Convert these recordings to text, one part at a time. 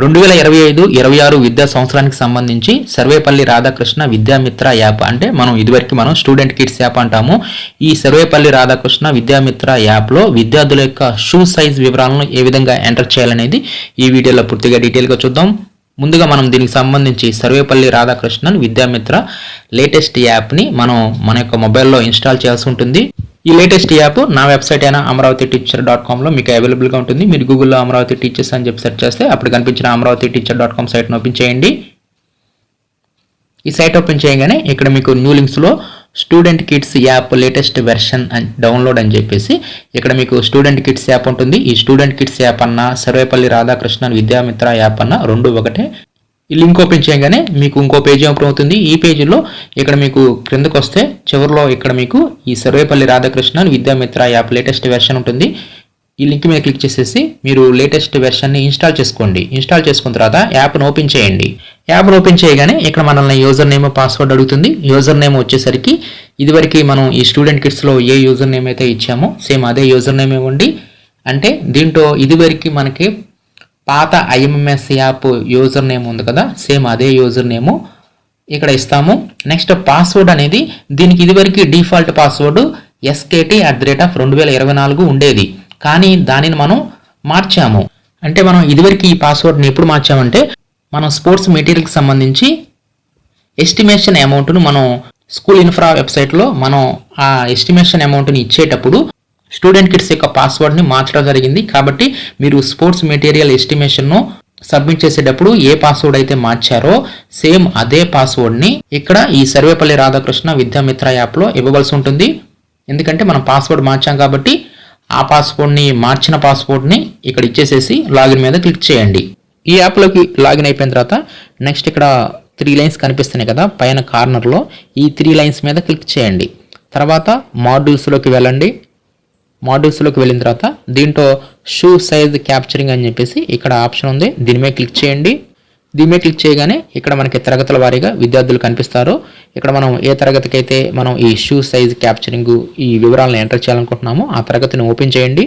రెండు వేల ఇరవై ఐదు ఇరవై ఆరు విద్యా సంవత్సరానికి సంబంధించి సర్వేపల్లి రాధాకృష్ణ విద్యామిత్ర యాప్ అంటే మనం ఇదివరకు మనం స్టూడెంట్ కిడ్స్ యాప్ అంటాము. ఈ సర్వేపల్లి రాధాకృష్ణ విద్యామిత్ర యాప్లో విద్యార్థుల యొక్క షూ సైజ్ వివరాలను ఏ విధంగా ఎంటర్ చేయాలనేది ఈ వీడియోలో పూర్తిగా డీటెయిల్గా చూద్దాం. ముందుగా మనం దీనికి సంబంధించి సర్వేపల్లి రాధాకృష్ణన్ విద్యామిత్ర లేటెస్ట్ యాప్ని మనం మన యొక్క మొబైల్లో ఇన్స్టాల్ చేయాల్సి ఉంటుంది. ఈ లేటెస్ట్ యాప్ నా వెబ్సైట్ అయినా అమరావతి టీచర్ డాట్ కామ్లో మీకు అవైలబుల్గా ఉంటుంది. మీరు గూగుల్లో అమరావతి టీచర్స్ అని చెప్పి సెర్చ్ చేస్తే అప్పుడు కనిపించిన అమరావతి టీచర్ డాట్ కామ్ సైట్ను ఓపెన్ చేయండి. ఈ సైట్ ఓపెన్ చేయగానే ఇక్కడ మీకు new లింక్స్లో student kits app latest version and download అని చెప్పేసి ఇక్కడ మీకు స్టూడెంట్ కిడ్స్ యాప్ ఉంటుంది. ఈ స్టూడెంట్ కిడ్స్ యాప్ అన్న సర్వేపల్లి రాధాకృష్ణన్ విద్యామిత్ర యాప్ అన్న రెండు ఒకటే ఈ లింక్ ఓపెన్ చేయగానే మీకు ఇంకో పేజీ ఓపెన్ అవుతుంది. ఈ పేజీలో ఇక్కడ మీకు క్రిందకు వస్తే చివరిలో ఇక్కడ మీకు ఈ Sarvepalli Radhakrishnan Vidyamitra app latest version ఉంటుంది. ఈ లింక్ మీద క్లిక్ చేసేసి మీరు లేటెస్ట్ వెర్షన్ని ఇన్స్టాల్ చేసుకోండి. ఇన్స్టాల్ చేసుకున్న తర్వాత యాప్ను ఓపెన్ చేయండి. యాప్ను ఓపెన్ చేయగానే ఇక్కడ మనల్ని యూజర్ నేమ్ పాస్వర్డ్ అడుగుతుంది. యూజర్ నేమ్ వచ్చేసరికి ఇదివరకు మనం ఈ స్టూడెంట్ కిట్స్లో ఏ యూజర్ నేమ్ అయితే ఇచ్చామో సేమ్ అదే యూజర్ నేమ్ ఇవ్వండి. అంటే దీంట్లో ఇదివరకు మనకి పాత ఐఎంఎస్ యాప్ యూజర్ నేమ్ ఉంది కదా సేమ్ అదే యూజర్ నేము ఇక్కడ ఇస్తాము. నెక్స్ట్ పాస్వర్డ్ అనేది దీనికి ఇదివరకు default password SKT at the rate of రెండు వేల ఇరవై నాలుగు ఉండేది. కానీ దానిని మనం మార్చాము. అంటే మనం ఇదివరకు ఈ పాస్వర్డ్ని ఎప్పుడు మార్చామంటే మనం స్పోర్ట్స్ మెటీరియల్కి సంబంధించి ఎస్టిమేషన్ అమౌంట్ను మనం స్కూల్ ఇన్ఫ్రా వెబ్సైట్లో మనం ఆ ఎస్టిమేషన్ అమౌంట్ని ఇచ్చేటప్పుడు స్టూడెంట్ కిట్స్ యొక్క పాస్వర్డ్ని మార్చడం జరిగింది. కాబట్టి మీరు స్పోర్ట్స్ మెటీరియల్ ఎస్టిమేషన్ను సబ్మిట్ చేసేటప్పుడు ఏ పాస్వర్డ్ అయితే మార్చారో సేమ్ అదే పాస్వర్డ్ని ఇక్కడ ఈ సర్వేపల్లి రాధాకృష్ణ విద్యామిత్ర యాప్లో ఇవ్వవలసి ఉంటుంది. ఎందుకంటే మనం పాస్వర్డ్ మార్చాం కాబట్టి ఆ పాస్వర్డ్ని మార్చిన పాస్వర్డ్ని ఇక్కడ ఇచ్చేసేసి లాగిన్ మీద క్లిక్ చేయండి. ఈ యాప్లోకి లాగిన్ అయిపోయిన తర్వాత నెక్స్ట్ ఇక్కడ త్రీ లైన్స్ కనిపిస్తున్నాయి కదా పైన కార్నర్లో ఈ త్రీ లైన్స్ మీద క్లిక్ చేయండి. తర్వాత మాడ్యూల్స్లోకి వెళ్ళండి. మాడ్యూల్స్లోకి వెళ్ళిన తర్వాత దీంట్లో షూ సైజ్ క్యాప్చరింగ్ అని చెప్పేసి ఇక్కడ ఆప్షన్ ఉంది. దీని మీద క్లిక్ చేయండి. దీని మీద క్లిక్ చేయగానే ఇక్కడ మనకి తరగతుల వారీగా విద్యార్థులు కనిపిస్తారు. ఇక్కడ మనం ఏ తరగతికి అయితే మనం ఈ షూ సైజ్ క్యాప్చరింగ్ ఈ వివరాలను ఎంటర్ చేయాలనుకుంటున్నామో ఆ తరగతిని ఓపెన్ చేయండి.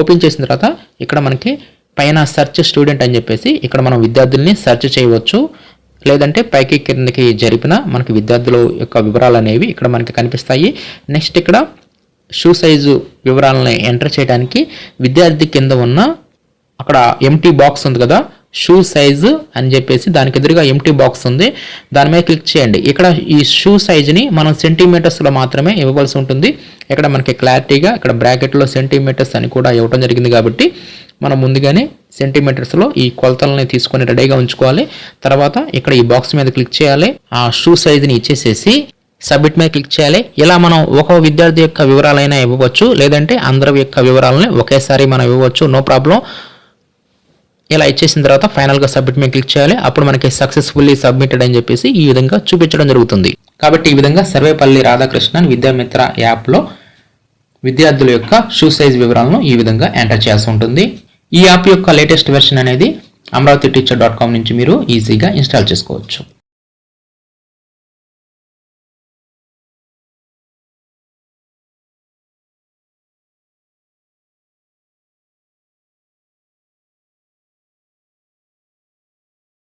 ఓపెన్ చేసిన తర్వాత ఇక్కడ మనకి పైన సెర్చ్ స్టూడెంట్ అని చెప్పేసి ఇక్కడ మనం విద్యార్థుల్ని సెర్చ్ చేయవచ్చు. లేదంటే పైకి కిందకి జరిపిన మనకి విద్యార్థుల యొక్క వివరాలు అనేవి ఇక్కడ మనకి కనిపిస్తాయి. నెక్స్ట్ ఇక్కడ షూ సైజు వివరాలను ఎంటర్ చేయడానికి విద్యార్థి కింద ఉన్న అక్కడ ఎంటీ బాక్స్ ఉంది కదా షూ సైజు అని చెప్పేసి దానికి ఎదురుగా ఎంటీ బాక్స్ ఉంది. దాని మీద క్లిక్ చేయండి. ఇక్కడ ఈ షూ సైజుని మనం సెంటీమీటర్స్లో మాత్రమే ఇవ్వవలసి ఉంటుంది. ఇక్కడ మనకి క్లారిటీగా ఇక్కడ బ్రాకెట్లో సెంటీమీటర్స్ అని కూడా ఇవ్వడం జరిగింది కాబట్టి మనం ముందుగానే సెంటీమీటర్స్లో ఈ కొలతలని తీసుకొని రెడీగా ఉంచుకోవాలి. తర్వాత ఇక్కడ ఈ బాక్స్ మీద క్లిక్ చేయాలి. ఆ షూ సైజుని ఇచ్చేసేసి సబ్మిట్ మీద క్లిక్ చేయాలి. ఇలా మనం ఒక విద్యార్థి యొక్క వివరాలైనా ఇవ్వవచ్చు. లేదంటే అందరి యొక్క వివరాలని ఒకేసారి మనం ఇవ్వవచ్చు. నో ప్రాబ్లం ఇలా ఇచ్చేసిన తర్వాత ఫైనల్గా సబ్మిట్ మీద క్లిక్ చేయాలి. అప్పుడు మనకి సక్సెస్ఫుల్లీ సబ్మిటెడ్ అని చెప్పేసి ఈ విధంగా చూపించడం జరుగుతుంది. కాబట్టి ఈ విధంగా సర్వేపల్లి రాధాకృష్ణన్ విద్యామిత్ర యాప్లో విద్యార్థుల యొక్క షూ సైజ్ వివరాలను ఈ విధంగా ఎంటర్ చేయాల్సి ఉంటుంది. ఈ యాప్ యొక్క లేటెస్ట్ వెర్షన్ అనేది అమరావతి టీచర్ డాట్ కామ్ నుంచి మీరు ఈజీగా ఇన్స్టాల్ చేసుకోవచ్చు.